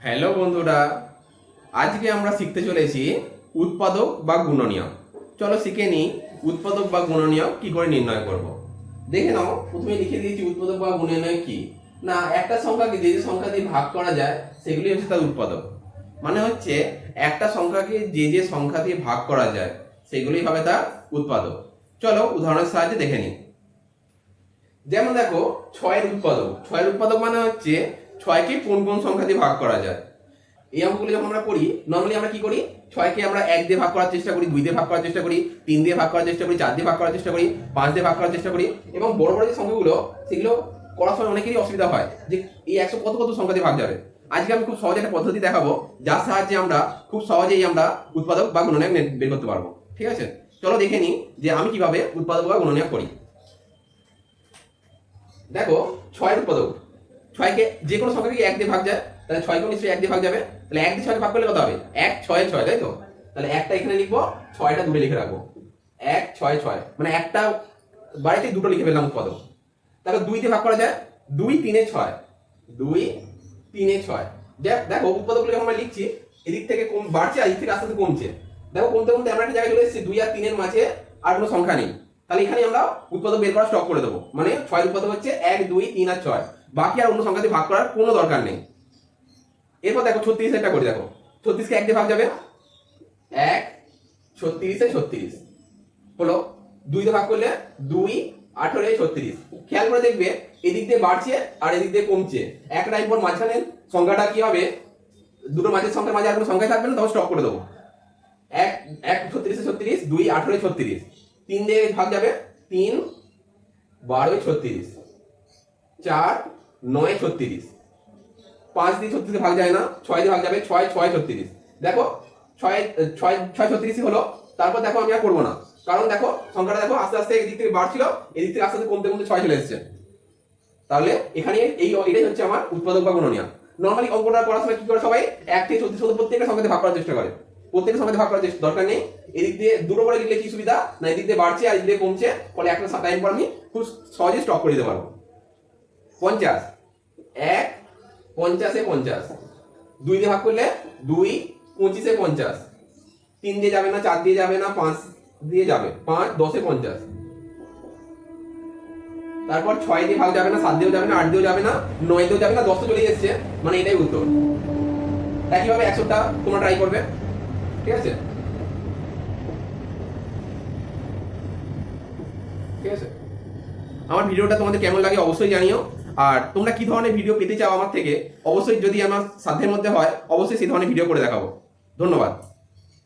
Hello বন্ধুরা, আজকে আমরা শিখতে চলেছি উৎপাদক বা গুণনীয়ক চলো শিখে নিই উৎপাদক বা গুণনীয়ক কি করে নির্ণয় করব। দেখে নাও, প্রথমে লিখে দিয়েছি উৎপাদক বা গুণনীয়ক কি। না, একটা সংখ্যাকে যে যে সংখ্যা দিয়ে ভাগ করা যায়, সেগুলি হচ্ছে তার উৎপাদক। মানে হচ্ছে, একটা সংখ্যাকে যে যে সংখ্যা দিয়ে ভাগ করা যায়, সেগুলি হবে তার উৎপাদক। চলো উদাহরণের সাহায্যে দেখে নিই। যেমন দেখো, ছয়ের উৎপাদক। ছয়ের উৎপাদক মানে হচ্ছে ছয়কে কোন কোন সংখ্যা দিয়ে ভাগ করা যায়? এই অঙ্কগুলো যখন আমরা করি নর্মালি আমরা কি করি? ছয়কে আমরা এক দিয়ে ভাগ করার চেষ্টা করি, দুই দিয়ে ভাগ করার চেষ্টা করি, তিন দিয়ে ভাগ করার চেষ্টা করি, চার দিয়ে ভাগ করার চেষ্টা করি, পাঁচ দিয়ে ভাগ করার চেষ্টা করি এবং বড় বড় যে সংখ্যাগুলো, সেগুলো করার সময় অনেকেরই অসুবিধা হয় যে এই একশো কত কত সংখ্যা দিয়ে ভাগ যাবে। আজকে আমি খুব সহজে একটা পদ্ধতি দেখাবো, যার সাহায্যে আমরা খুব সহজেই আমরা উৎপাদক বা গুণনীয়ক বের করতে পারব। ঠিক আছে? চলো দেখে নিই যে আমি কীভাবে উৎপাদক বা গুণনীয়ক করি। দেখো, ছয়ের উৎপাদক। ছয়কে যে কোনো সংখ্যাকে এক দিয়ে ভাগ যায়, তাহলে ছয়কেও নিশ্চয়ই এক দিয়ে ভাগ যাবে। তাহলে এক দিয়ে ছয়কে ভাগ করলে কত হবে? এক, ছয় ছয়, তাই তো? তাহলে একটা এখানে লিখব, ছয়টা দূরে লিখে রাখব। এক, ছয় ছয়। মানে একটা বাড়িতে দুটো লিখে ফেললাম উৎপাদক। তাহলে দুই দিয়ে ভাগ করা যায়, দুই, তিনে ছয়। দুই, তিনে ছয়। দেখ, দেখো, উৎপাদকগুলো যখন আমরা লিখছি, এদিক থেকে কম বাড়ছে আর এদিক থেকে আস্তে আস্তে কমছে। দেখো কমতে কমতে আমরা একটা জায়গায় চলে এসেছি, দুই আর তিনের মাঝে আর কোনো সংখ্যা নেই। তাহলে এখানে আমরা উৎপাদক বের করা স্টক করে দেবো। মানে ছয় উৎপাদক হচ্ছে এক, দুই, তিন আর ছয়। বাকি আর অন্য সংখ্যা ভাগ করার কোনো দরকার নেই। এরপর দেখো ছত্রিশ একটা করে দেখো। ছত্রিশকে এক দিয়ে ভাগ যাবে? এক, ছত্রিশে ছত্রিশ। হলো দুই দিয়ে ভাগ করলে দুই, আঠারোয় ছত্রিশ। খেয়াল করে দেখবে, এদিক দিয়ে বাড়ছে আর এদিক দিয়ে কমছে। এক টাইম পর মাঝখানে সংখ্যাটা কি হবে? দুটো মাঝের সংখ্যার মাঝে আর কোনো সংখ্যাই থাকবে না তখন স্টক করে দেবো। এক এক, ছত্রিশে ছত্রিশ, দুই, আঠারোয় ছত্রিশ। তিন দিয়ে ভাগ যাবে তিন বারোয় ছত্রিশ। চার, নয়, ছত্রিশ। পাঁচ দিয়ে ছত্রিশে ভাগ যায় না, ছয় দিয়ে ভাগ যাবে ছয় ছয়, ছত্রিশ। দেখো, ছয় ছয় ছয়, ছত্রিশই হলো, তারপর দেখো আমি আর করব না। কারণ দেখো, সংখ্যাটা দেখো আস্তে আস্তে এদিক থেকে বাড়ছিল, এদিক থেকে আস্তে আস্তে কমতে কমতে ছয় চলে এসেছে। তাহলে এখানে এই এটাই হচ্ছে আমার উৎপাদক বা গুণনীয় নর্মালি অঙ্কটা করার সময় কি করে সবাই? এক থেকে পর্যন্ত প্রত্যেকটা সংখ্যাতে ভাগ করার চেষ্টা করে। প্রত্যেকটা সংখ্যাতে ভাগ করার দরকার নেই। এদিক দিয়ে দুটো করে লিখলে কি সুবিধা? না, এদিক দিয়ে বাড়ছে আর এদিক দিয়ে কমছে, ফলে একটা টাইম পর আমি খুব সহজে স্টক করে দিতে পারব। পঞ্চাশ। এক, পঞ্চাশে পঞ্চাশ। দুই দিয়ে ভাগ করলে দুই, পঁচিশে পঞ্চাশ। তিন দিয়ে যাবে না, চার দিয়ে যাবে না, পাঁচ দিয়ে যাবে। পাঁচ, দশে পঞ্চাশ। তারপর ছয় দিয়ে ভাগ যাবে না, সাত দিয়েও যাবে না, আট দিয়েও যাবে না, নয় দিয়েও যাবে না, দশ চলে যাচ্ছে মানে এটাই উত্তর। একইভাবে একশোটা তোমরা ট্রাই করবে। ঠিক আছে ঠিক আছে আমার ভিডিওটা তোমাদের কেমন লাগে অবশ্যই জানিও। আর তোমরা কি ধরনের ভিডিও পেতে চাও আমার থেকে, অবশ্যই যদি আমার সাধ্যের মধ্যে হয়, অবশ্যই সেই ধরনের ভিডিও করে দেখাবো। ধন্যবাদ।